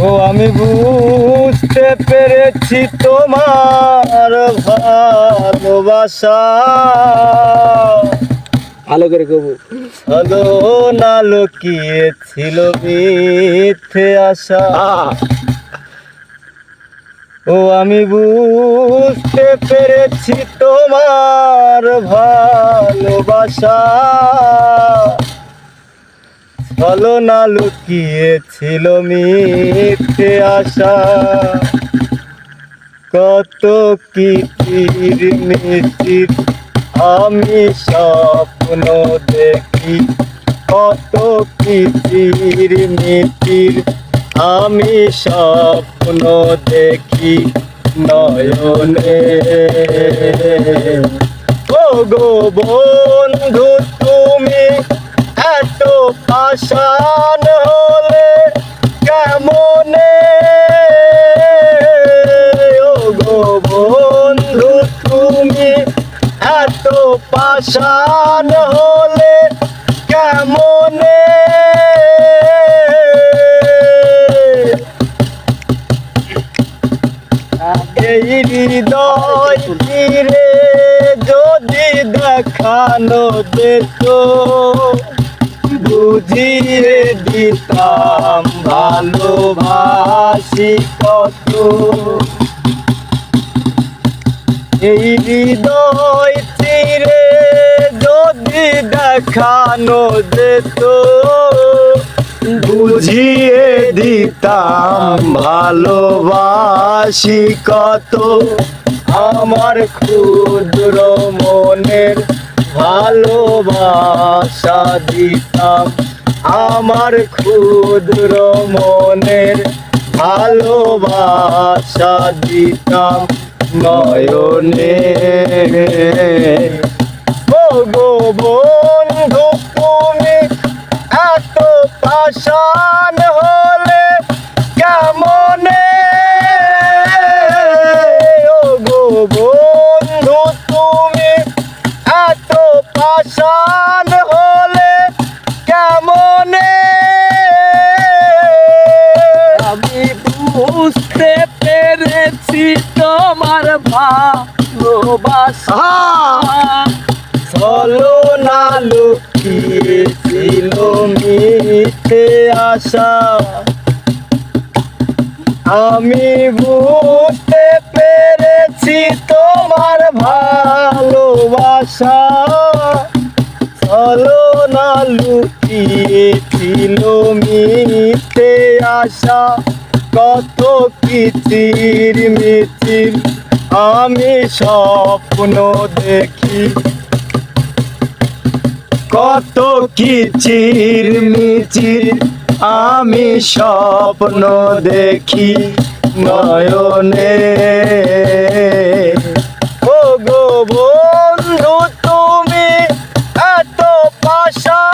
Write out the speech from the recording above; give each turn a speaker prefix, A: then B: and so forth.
A: ও, আমি বুঝতে পেরেছি তোমার ভালোবাসা।
B: ভালো করে কবু।
A: হলো না লুকিয়ে ছিল মিথ্যে আশা। ও, আমি বুঝতে পেরেছি তোমার ভালোবাসা। হলো না লুকিয়ে ছিল মিথ্যে আশা। কত মিচির আমি স্বপ্ন দেখি। কত কিচির মিচির আমি স্বপ্ন দেখি নয়নে। ও গো বন্ধু, তুমি এত পাষাণ হলে কেমনে? গো বন্ধু, তুমি এত পাষাণ হলে কেমনে? এই হৃদয় যদি দেখানো যেত বুঝিয়ে দিতাম ভালোবাসি কত। এই হৃদয় তীরে যদি দেখানো যেত, বুঝিয়ে দিতাম ভালোবাসি কত। আমার ক্ষুদ্র মনের ভালোবাসা দিতাম। আমার ক্ষুদ্র মনের ভালোবাসা দিতাম নয়নে। ও বন্ধু তুমি এত পাশান হলে
B: বুঝতে পেরেছি তোমার ভালোবাসা।
A: চলো না লুকিয়ে ছিল মিথ্যে আশা? আমি বুঝতে পেরেছি তোমার ভালোবাসা। চলো না লুকিয়ে ছিল মিথ্যে আশা? কত কিচির মিচির আমি স্বপ্ন দেখি। কত কিচির মিচির আমি স্বপ্ন দেখি। নয়নে ও গো বন্ধু, তুমি এত পাশা